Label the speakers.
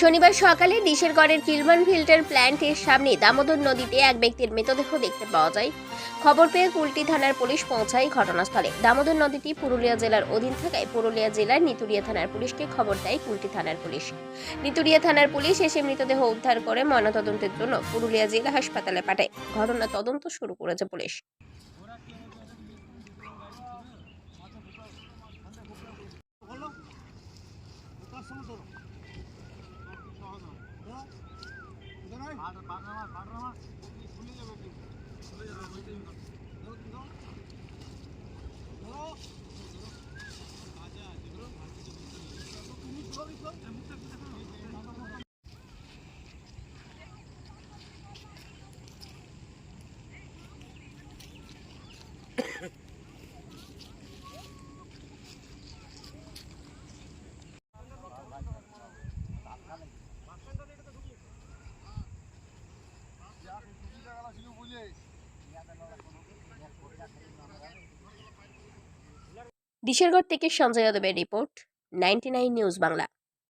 Speaker 1: শনিবার সকালে ডিশেরগড়ের কিলমান ফিল্টার প্ল্যান্টের সামনে দামোদর নদীতে এক ব্যক্তির মৃতদেহ দেখতে পাওয়া যায়। খবর পেয়ে কুলটি থানার পুলিশ পৌঁছায় ঘটনাস্থলে। দামোদর নদীটি পুরুলিয়া জেলার অধীন থাকায় পুরুলিয়া জেলার নিতুরিয়া থানার পুলিশকে খবর দেয় কুলটি থানার পুলিশ। নিতুরিয়া থানার পুলিশ এসে মৃতদেহ উদ্ধার করে ময়নাতদন্তের জন্য পুরুলিয়া জেলা হাসপাতালে পাঠায়। ঘটনা তদন্ত শুরু করেছে পুলিশ। Yeah. ডিশেরগড় থেকে সঞ্জয় যাদবের রিপোর্ট নাইনটি নিউজ বাংলা